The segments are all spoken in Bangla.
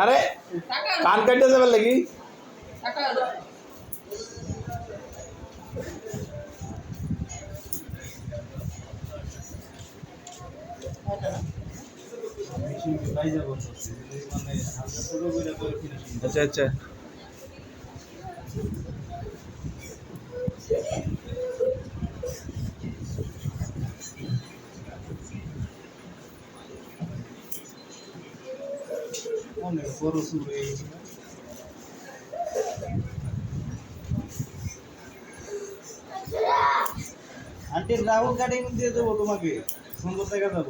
अरे कान कटे से बल लगी। अच्छा अच्छा। অনেক বড় শুরু হয়ে আন্টি রাহুল কাটিং দিয়ে দেবো তোমাকে। সুন্দর দেখা যাব।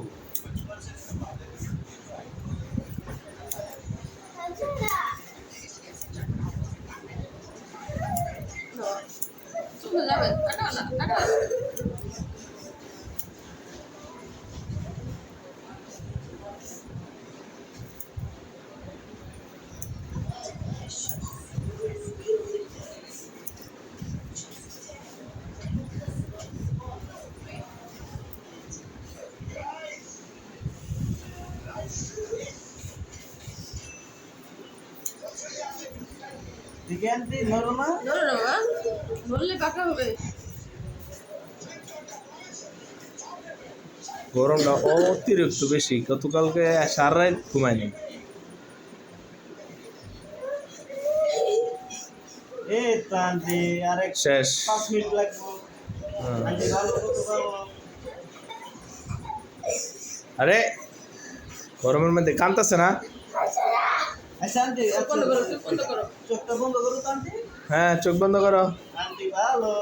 চলে যাবে পাকা হবে। গরমটা অতিরিক্ত বেশি গতকালকে সারা রাত শেষ। পাঁচ মিনিট পারব আরে গরমের মধ্যে কানতাছে না? আচ্ছা বন্ধ করো আন্টি। হ্যাঁ চোখ বন্ধ করো। আন্টি ভালো।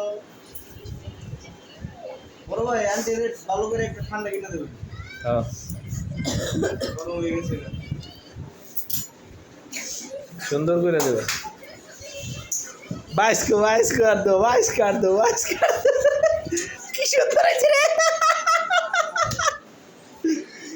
বড় ভাই আন্টি ভালো করে একটা ঠান্ডা কিনে দেবেন। হ্যাঁ। গরম হয়ে গেছে সুন্দর করে দেবে। বাইশ কো বাইশ কর দো বাইশ কর দো বাইশ কর দো। কি সুন্দর